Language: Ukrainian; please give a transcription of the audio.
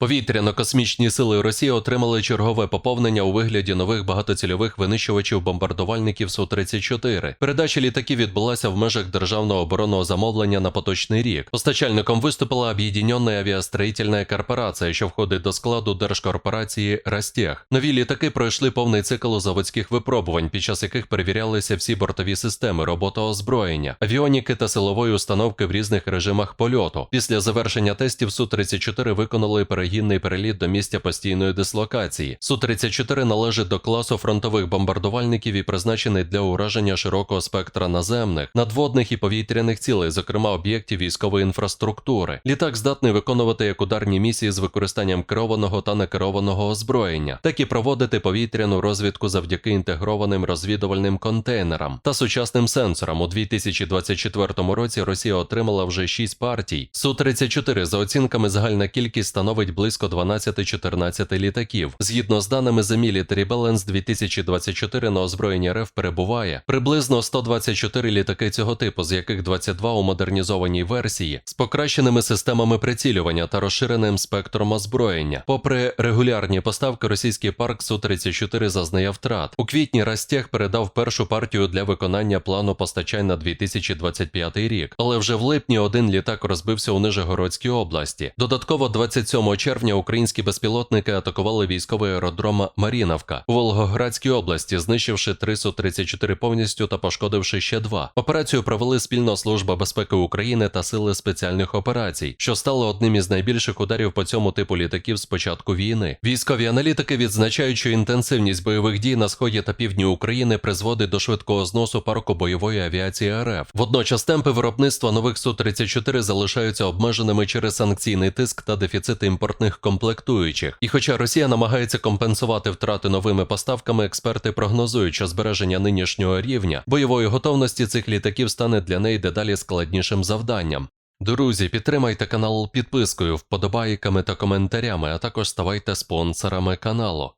Повітряно-космічні сили Росії отримали чергове поповнення у вигляді нових багатоцільових винищувачів бомбардувальників Су-34. Передача літаків відбулася в межах державного оборонного замовлення на поточний рік. Постачальником виступила Об'єднана авіастроїтельна корпорація, що входить до складу держкорпорації Ростех. Нові літаки пройшли повний цикл заводських випробувань, під час яких перевірялися всі бортові системи, робота озброєння, авіоніки та силової установки в різних режимах польоту. Після завершення тестів Су-34 виконали перегінний переліт до місця постійної дислокації. Су-34 належить до класу фронтових бомбардувальників і призначений для ураження широкого спектра наземних, надводних і повітряних цілей, зокрема об'єктів військової інфраструктури. Літак здатний виконувати як ударні місії з використанням керованого та некерованого озброєння, так і проводити повітряну розвідку завдяки інтегрованим розвідувальним контейнерам та сучасним сенсорам. У 2024 році Росія отримала вже 6 партій. Су-34 за оцінками загальна кількість становить близько 12-14 літаків. Згідно з даними The Military Balance 2024 на озброєнні РФ перебуває приблизно 124 літаки цього типу, з яких 22 у модернізованій версії з покращеними системами прицілювання та розширеним спектром озброєння. Попри регулярні поставки, російський парк Су-34 зазнає втрат. У квітні Ростех передав першу партію для виконання плану постачань на 2025 рік, але вже в липні один літак розбився у Нижегородській області. Додатково 27 червня українські безпілотники атакували військовий аеродром Маріновка у Волгоградській області, знищивши 3 Су-34 повністю та пошкодивши ще два. Операцію провели спільно Служба безпеки України та Сили спеціальних операцій, що стало одним із найбільших ударів по цьому типу літаків з початку війни. Військові аналітики відзначають, що інтенсивність бойових дій на сході та півдні України призводить до швидкого зносу парку бойової авіації РФ. Водночас темпи виробництва нових Су-34 залишаються обмеженими через санкційний тиск та дефіцит імпортних комплектуючих. І хоча Росія намагається компенсувати втрати новими поставками, експерти прогнозують, що збереження нинішнього рівня бойової готовності цих літаків стане для неї дедалі складнішим завданням. Друзі, підтримайте канал підпискою, вподобайками та коментарями, а також ставайте спонсорами каналу.